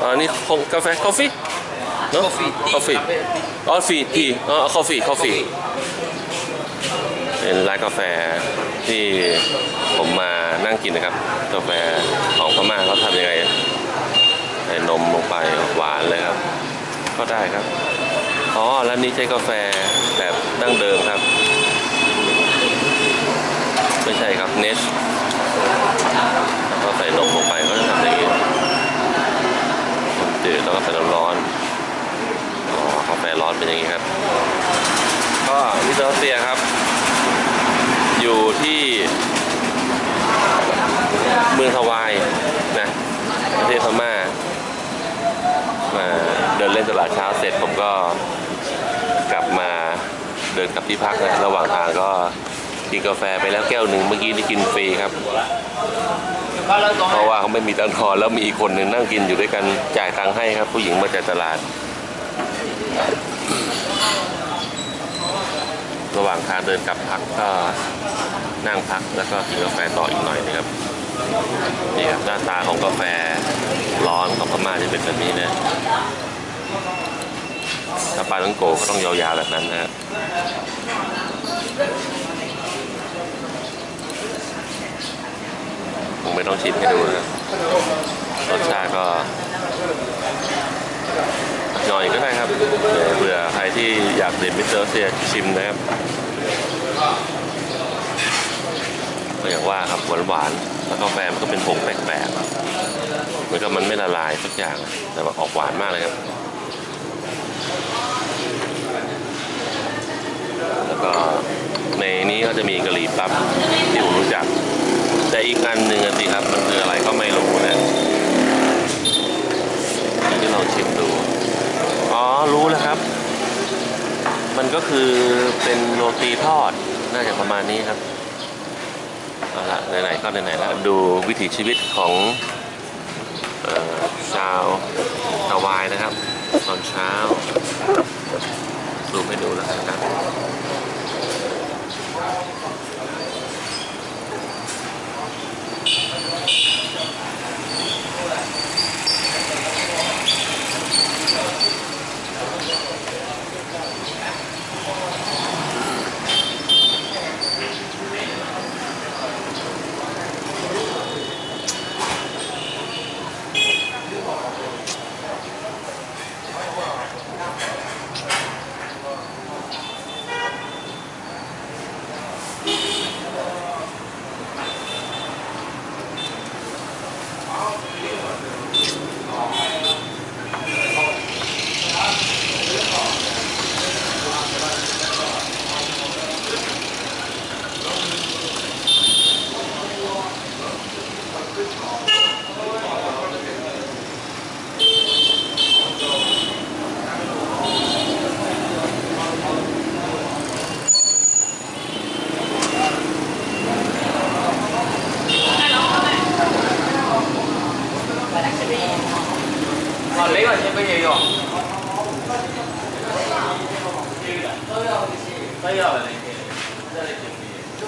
อ๋อนี่ของกาแฟกาแฟเนาะ Coffee, tea, กาแฟ cafe, tea. อ๋อฟีทีอ๋อกาแฟกาแฟเป็นร้านกาแฟที่ผมมานั่งกินนะครับ กาแฟของพม่าเขาทำยังไงใส่นมลงไปหวานเลยครับ ก็ได้ครับอ๋อร้านนี้ใช้กาแฟแบบดั้งเดิมครับ ไม่ใช่ครับเนสแล้วก็ใส่นมลงไปก็จะทำอย่างนี้นมจืดแล้วก็ใส่น้ำร้อนอ๋อกาแฟร้อน เป็นอย่างนี้ครับ ก็มิสเตอร์เซียครับ อยู่ที่เมืองฮาวายนะประเทศพม่ามาเดินเล่นตลาดเช้าเสร็จผมก็กลับมาเดินกลับที่พักนะระหว่างทางก็กินกาแฟไปแล้วแก้วหนึ่งเมื่อกี้ที่กินฟรีครับ เพราะว่าเขาไม่มีตังค์ทอนแล้วมีอีกคนหนึ่งนั่งกินอยู่ด้วยกันจ่ายตังค์ให้ครับ ผู้หญิงมาจากตลาด ระหว่างทางเดินกลับพักก็นั่งพักแล้วก็กินกาแฟต่ออีกหน่อยนะครับนี่ครับหน้าตาของกาแฟร้อนของพม่าจะเป็นแบบนี้นะถ้าปลาต้องโกก็ต้องยาวๆแบบนั้นนะครับคงไม่ต้องชิมให้ดูนะรสชาติก็หน่อยก็ได้ครับเผื่อใคร ที่อยากเด็ดมิสเตอร์เซียชิมนะครับก็อย่างว่าครับหวานหวานๆแล้วกาแฟมันก็เป็นผงแปลกๆเหมือนกับมันไม่ละลายสักอย่าง แต่ว่าออกหวานมากเลยครับ แล้วก็ในนี้ก็จะมีกะหรี่ปั๊บที่ผมรู้จัก แต่อีกอันหนึ่งอะสิครับ มันคืออะไรก็ไม่รู้นะเดี๋ยวจะลองชิมดู อ๋อ รู้แล้วครับ มัน ก็คือเป็นโรตีทอดน่าจะประมาณนี้ครับเอาละไหนๆก็ไหนๆแล้วดูวิถีชีวิตของชาวฮาวายนะครับ ตอนเช้า 哦，哪个先不也有？都要的那些，这里就